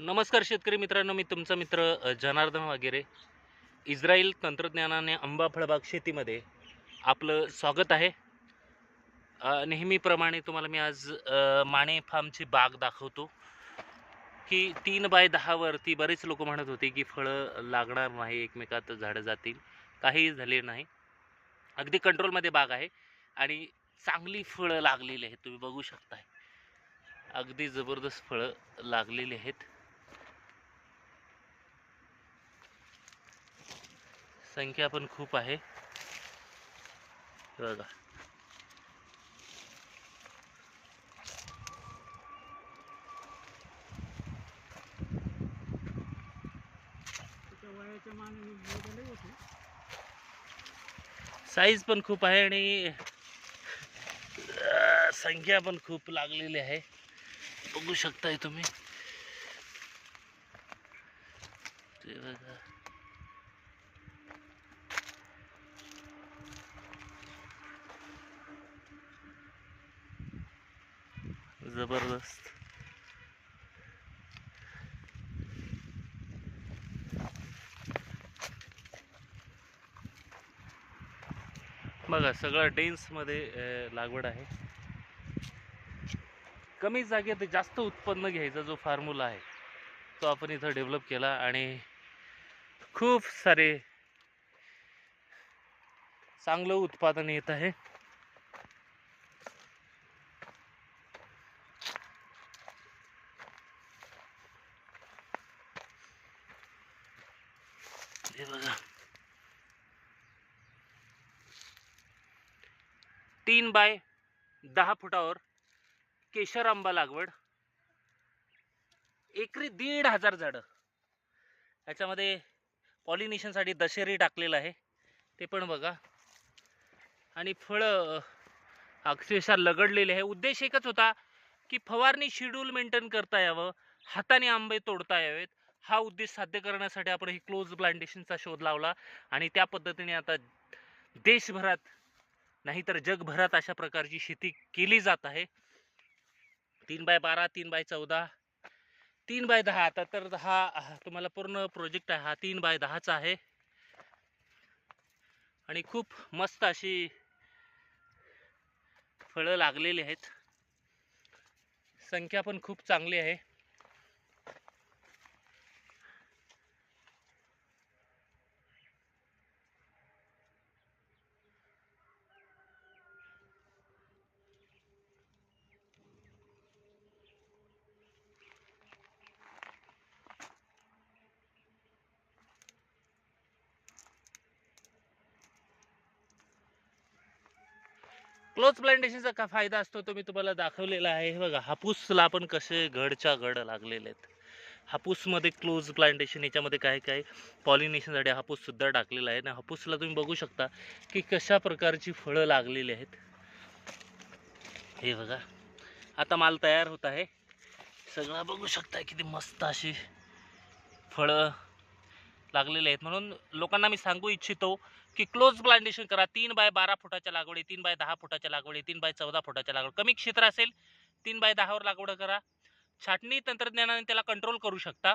नमस्कार शेतकरी मित्रांनो मी तुमचा मित्र जनार्दन वगैरे. इस्रायल तंत्रज्ञानाने आंबा फळबाग शेतीमध्ये आपलं स्वागत आहे. नेहमीप्रमाणे तुम्हाला मी आज माणे माने फार्मची बाग दाखवतो की तीन बाय दहावरती बरेच लोक म्हणत होते की फळं लागणार नाही एकमेकात झाडं जातील. काहीही झाले नाही. अगदी कंट्रोलमध्ये बाग आहे आणि चांगली फळं लागलेली आहेत तुम्ही बघू शकताय. अगदी जबरदस्त फळं लागलेली आहेत. संख्या पण खूप आहे. बघा. साईज पण खूप आहे आणि संख्या पण खूप लागलेली आहे. बघू शकताय तुम्ही. जबरदस्त. बघा सगळं डेन्समध्ये लागवड आहे. कमी जागेत जास्त उत्पन्न घ्यायचा जो फॉर्म्युला आहे तो आपण इथं डेव्हलप केला आणि खूप सारे चांगलं उत्पादन येत आहे. हे बघा. तीन बाय दहा फुटावर केशर आंबा लागवड. एकरी दीड हजार झाडं. याच्यामध्ये पॉलिनेशनसाठी दशेरी टाकलेलं आहे. ते पण बघा. आणि फळं अक्षरशः लगडलेले आहे. उद्देश एकच होता की फवारणी शेड्यूल मेंटेन करता यावं. हाताने आंबे तोडता यावेत. हा उद्देश साध्य करण्यासाठी आपण ही क्लोज प्लांटेशनचा शोध लावला आणि त्या पद्धतीने आता देशभरात नाहीतर जगभरात अशा प्रकारची शेती केली जात आहे. तीन बाय बारा तीन बाय चौदा तीन बाय दहा. आता तर हा हा तुम्हाला पूर्ण प्रोजेक्ट आहे. हा तीन बाय दहाचा आहे. आणि खूप मस्त अशी फळं लागलेली आहेत. संख्या पण खूप चांगली आहे. क्लोज प्लांटेशनचा का फायदा असतो तो मी तुम्हाला दाखवलेला आहे. हे बघा हापूसला पण कसे घडच्या घड लागलेले आहेत. हापूसमध्ये क्लोज प्लांटेशन याच्यामध्ये काय काय पॉलिनेशनसाठी हापूससुद्धा टाकलेला आहे. आणि हापूसला तुम्ही बघू शकता की कशा प्रकारची फळं लागलेली आहेत. हे बघा आता माल तयार होत आहे. सगळं बघू शकता किती मस्त अशी फळं लागलेले आहेत. म्हणून लोकांना मी सांगू इच्छितो की क्लोज प्लांटेशन करा. तीन बाय बारा फुटाच्या लागवडी तीन बाय दहा फुटाच्या लागवडी तीन बाय चौदा फुटाच्या लागवड. कमी क्षेत्र असेल तीन बाय दहावर लागवड करा. छाटणी तंत्रज्ञानाने त्याला कंट्रोल करू शकता.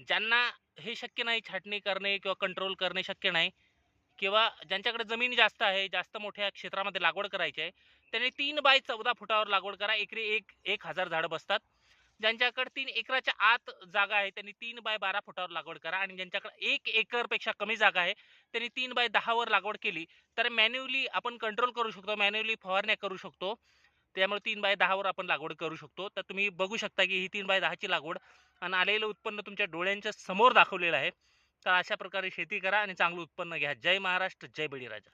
ज्यांना हे शक्य नाही छाटणी करणे किंवा कंट्रोल करणे शक्य नाही किंवा ज्यांच्याकडे जमीन जास्त आहे जास्त मोठ्या क्षेत्रामध्ये लागवड करायची आहे त्यांनी तीन बाय चौदा फुटावर लागवड करा. एकरी एक एक हजार झाडं बसतात. ज्यांच्याकडे तीन एकराच्या आत जागा आहे त्यांनी तीन बाय बारा फुटावर लागवड करा आणि ज्यांच्याकडे एक एकरपेक्षा कमी जागा आहे त्यांनी तीन बाय दहावर लागवड केली तर मॅन्युअली आपण कंट्रोल करू शकतो मॅन्युअली फवारण्या करू शकतो. त्यामुळे तीन बाय दहावर आपण लागवड करू शकतो. तर तुम्ही बघू शकता की ही तीन बाय दहाची लागवड आणि आलेलं उत्पन्न तुमच्या डोळ्यांच्या समोर दाखवलेलं आहे. तर अशा प्रकारे शेती करा आणि चांगलं उत्पन्न घ्या. जय महाराष्ट्र जय बळीराजा.